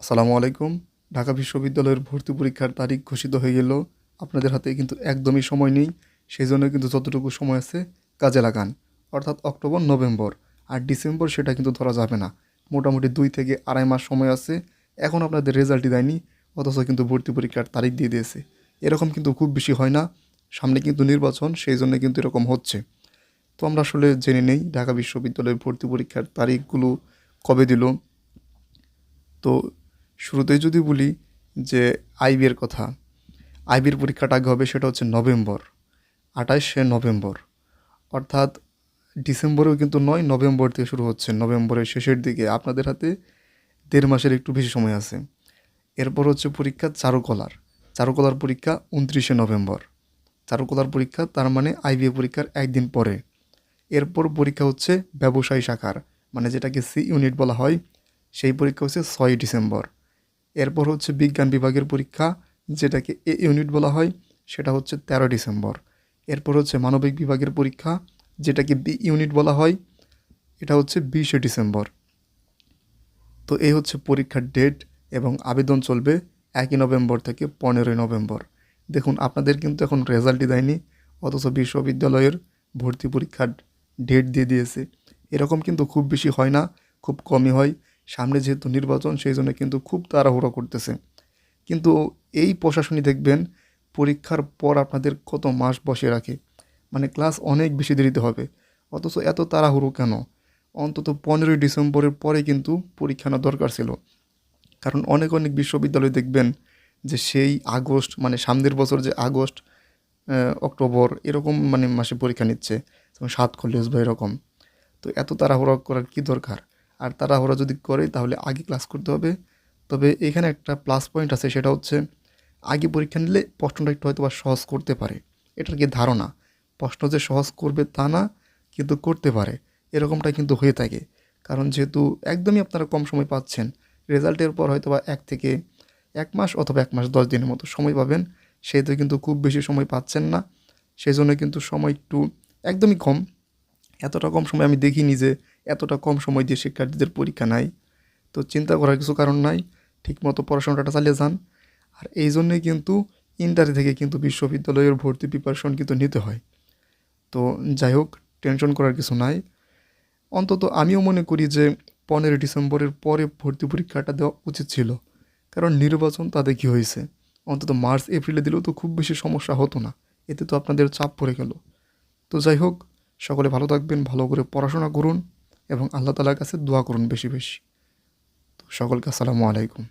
আসসালামু আলাইকুম। ঢাকা বিশ্ববিদ্যালয়ের ভর্তি পরীক্ষার তারিখ ঘোষিত হয়ে গেল। আপনাদের হাতে কিন্তু একদমই সময় নেই সেই জন্য কিন্তু যতটুকু সময় আছে কাজে লাগান। অর্থাৎ অক্টোবর, নভেম্বর আর ডিসেম্বর সেটা কিন্তু ধরা যাবে না। মোটামুটি দুই থেকে আড়াই মাস সময় আছে। এখন আপনাদের রেজাল্টই দেয়নি, অথচ কিন্তু ভর্তি পরীক্ষার তারিখ দিয়ে দিয়েছে। এরকম কিন্তু খুব বেশি হয় না, সামনে কিন্তু নির্বাচন সেই জন্য কিন্তু এরকম হচ্ছে। তো আমরা আসলে জেনে নেই ঢাকা বিশ্ববিদ্যালয়ের ভর্তি পরীক্ষার তারিখগুলো কবে দিল। তো শুরুতেই যদি বলি যে আইবির কথা আইবির পরীক্ষাটা আগে হবে সেটা হচ্ছে নভেম্বর, আঠাশে নভেম্বর। অর্থাৎ ডিসেম্বরেও কিন্তু নয়, নভেম্বর থেকে শুরু হচ্ছে। নভেম্বরের শেষের দিকে আপনাদের হাতে দেড় মাসের একটু বেশি সময় আছে। এরপর হচ্ছে পরীক্ষা চারুকলার। চারুকলার পরীক্ষা উনত্রিশে নভেম্বর। চারুকলার পরীক্ষা, তার মানে আইবিএ পরীক্ষার একদিন পরে। এরপর পরীক্ষা হচ্ছে ব্যবসায়ী শাখার মানে যেটাকে সি ইউনিট বলা হয়, সেই পরীক্ষা হচ্ছে ছয়ই ডিসেম্বর। এরপর হচ্ছে বিজ্ঞান বিভাগের পরীক্ষা, যেটাকে এ ইউনিট বলা হয়, সেটা হচ্ছে তেরো ডিসেম্বর। এরপর হচ্ছে মানবিক বিভাগের পরীক্ষা, যেটাকে বি ইউনিট বলা হয়, এটা হচ্ছে বিশে ডিসেম্বর। তো এই হচ্ছে পরীক্ষার ডেট এবং আবেদন চলবে একই নভেম্বর থেকে পনেরোই নভেম্বর। দেখুন, আপনাদের কিন্তু এখন রেজাল্টই দেয়নি, অথচ বিশ্ববিদ্যালয়ের ভর্তি পরীক্ষার ডেট দিয়ে দিয়েছে। এরকম কিন্তু খুব বেশি হয় না, খুব কমই হয়। সামনে যেহেতু নির্বাচন, সেই জন্য কিন্তু খুব তাড়াহুড়ো করতেছে। কিন্তু এই প্রশাসনই দেখবেন, পরীক্ষার পর আপনাদের কত মাস বসে রাখে। মানে ক্লাস অনেক বেশি দেরিতে হবে। অথচ এত তাড়াহুড়ো কেন? অন্তত পনেরোই ডিসেম্বরের পরে কিন্তু পরীক্ষা নেওয়া দরকার ছিল। কারণ অনেক অনেক বিশ্ববিদ্যালয় দেখবেন যে সেই আগস্ট মানে সামনের বছর যে আগস্ট অক্টোবর, এরকম মানে মাসে পরীক্ষা নিচ্ছে। যেমন সাত কলেজ বা এরকম। তো এত তাড়াহুড়ো করার কি দরকার? আর তাড়াহুড়ো যদি করে, তাহলে আগে ক্লাস করতে হবে। তবে এখানে একটা প্লাস পয়েন্ট আছে, সেটা হচ্ছে আগে পরীক্ষা নিলে প্রশ্নটা একটু হয়তো বা সহজ করতে পারে। এটার কি ধারণা? প্রশ্ন যে সহজ করবে তা না, কিন্তু করতে পারে। এরকমটা কিন্তু হয়ে থাকে। কারণ যেহেতু একদমই আপনারা কম সময় পাচ্ছেন রেজাল্টের পর হয়তো বা এক থেকে এক মাস অথবা এক মাস দশ দিনের মতো সময় পাবেন। সেহেতু কিন্তু খুব বেশি সময় পাচ্ছেন না। সেই জন্য কিন্তু সময় একটু একদমই কম। এতটা কম সময় আমি দেখিনি যে এতটা কম সময় দিয়ে শিক্ষার্থীদের পরীক্ষা নাই। তো চিন্তা করার কিছু কারণ নাই। ঠিকমতো পড়াশোনাটা চালিয়ে যান। আর এই জন্যই কিন্তু ইন্টারে থেকে কিন্তু বিশ্ববিদ্যালয়ের ভর্তি প্রিপারেশন কিন্তু নিতে হয়। তো যাই হোক টেনশন করার কিছু নাই। অন্তত আমিও মনে করি যে পনেরোই ডিসেম্বরের পরে ভর্তি পরীক্ষাটা দেওয়া উচিত ছিল। কারণ নির্বাচন তাতে কী হয়েছে? অন্তত মার্চ, এপ্রিলে দিলেও তো খুব বেশি সমস্যা হতো না। এতে তো আপনাদের চাপ পড়ে গেল। তো যাই হোক, সকলে ভালো থাকবেন, ভালো করে পড়াশোনা করুন। এবং আল্লাহ তালার কাছে দোয়া করুন বেশি বেশি। তো সকলকে আসসালামু আলাইকুম।